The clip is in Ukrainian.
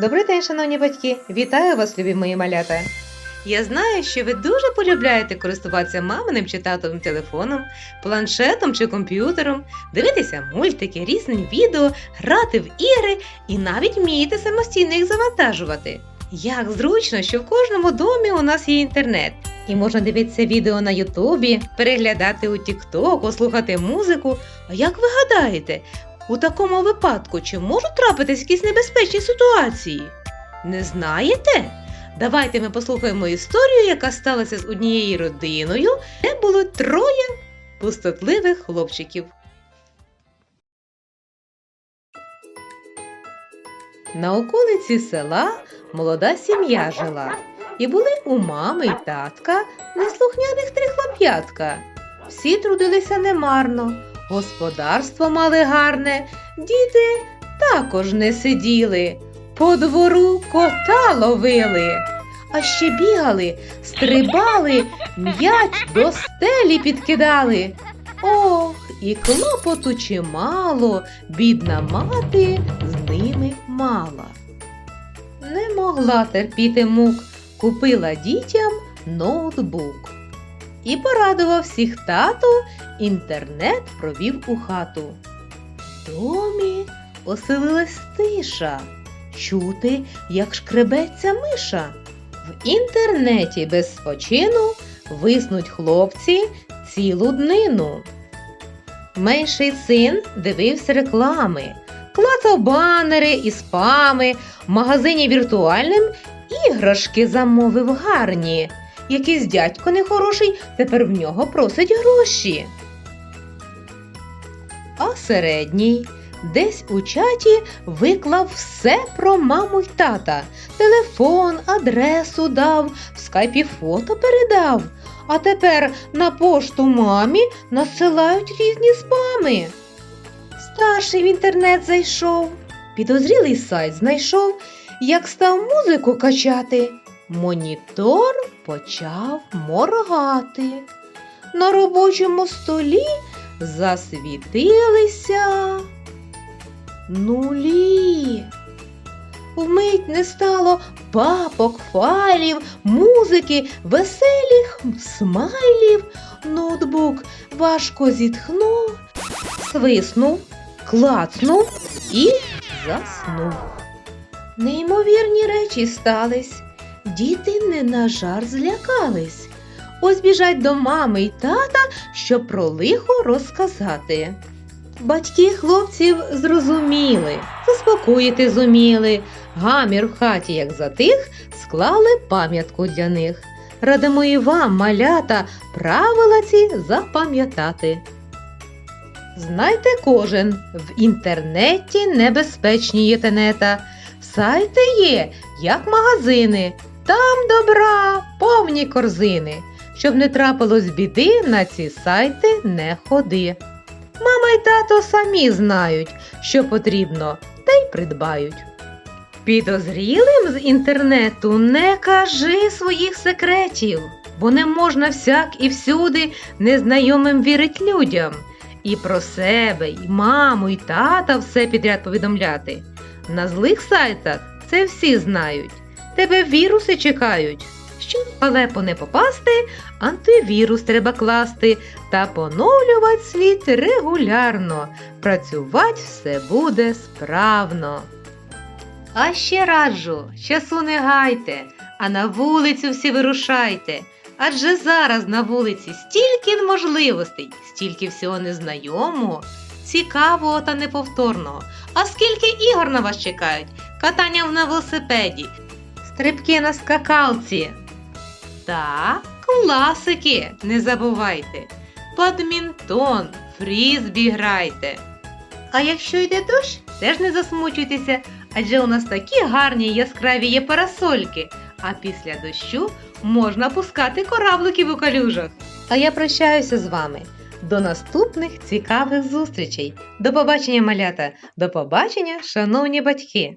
Добрий день, шановні батьки! Вітаю вас, любі мої малята! Я знаю, що ви дуже полюбляєте користуватися маминим чи татовим телефоном, планшетом чи комп'ютером, дивитися мультики, різні відео, грати в ігри і навіть вмієте самостійно їх завантажувати. Як зручно, що в кожному домі у нас є інтернет, і можна дивитися відео на Ютубі, переглядати у Тіктоку, слухати музику. А як ви гадаєте, у такому випадку чи можуть трапитись якісь небезпечні ситуації? Не знаєте? Давайте ми послухаємо історію, яка сталася з однією родиною, де було троє пустотливих хлопчиків. На околиці села молода сім'я жила, і були у мами й татка неслухняних три хлоп'ятка. Всі трудилися немарно, господарство мали гарне, діти також не сиділи, по двору кота ловили, а ще бігали, стрибали, м'яч до стелі підкидали. Ох, і клопоту чимало, бідна мати з ними мала. Не могла терпіти мук, купила дітям ноутбук. І порадував всіх тато, інтернет провів у хату. В домі оселилась тиша, чути, як шкребеться миша. В інтернеті без спочину виснуть хлопці цілу днину. Менший син дивився реклами, клацав банери і спами, в магазині віртуальним іграшки замовив гарні. Якийсь дядько нехороший тепер в нього просить гроші. А середній десь у чаті виклав все про маму й тата. Телефон, адресу дав, в скайпі фото передав. А тепер на пошту мамі насилають різні спами. Старший в інтернет зайшов, підозрілий сайт знайшов, як став музику качати. Монітор почав моргати. На робочому столі засвітилися нулі. Вмить не стало папок, файлів, музики, веселих смайлів. Ноутбук важко зітхнув, свиснув, клацнув і заснув. Неймовірні речі стались. Діти не на жар злякались. Ось біжать до мами й тата, щоб про лихо розказати. Батьки хлопців зрозуміли, заспокоїти зуміли. Гамір в хаті, як затих, склали пам'ятку для них. Радимо і вам, малята, правила ці запам'ятати. Знайте кожен, в інтернеті небезпечні є тенета. Сайти є, як магазини, там добра, повні корзини. Щоб не трапилось біди, на ці сайти не ходи. Мама й тато самі знають, що потрібно, та й придбають. Підозрілим з інтернету не кажи своїх секретів, бо не можна всяк і всюди незнайомим вірить людям. І про себе, і маму, і тата все підряд повідомляти. На злих сайтах це всі знають. Тебе віруси чекають. Щоб в халепу не попасти, антивірус треба класти та поновлювати світ регулярно. Працювати все буде справно. А ще раджу, часу не гайте, а на вулицю всі вирушайте. Адже зараз на вулиці стільки можливостей, стільки всього незнайомого, цікавого та неповторного. А скільки ігор на вас чекають? Катання на велосипеді, стрибки на скакалці. Та класики, не забувайте. Бадмінтон, фрізбі грайте. А якщо йде дощ, теж не засмучуйтеся, адже у нас такі гарні яскраві є парасольки, а після дощу можна пускати корабликів у калюжах. А я прощаюся з вами. До наступних цікавих зустрічей. До побачення, малята! До побачення, шановні батьки!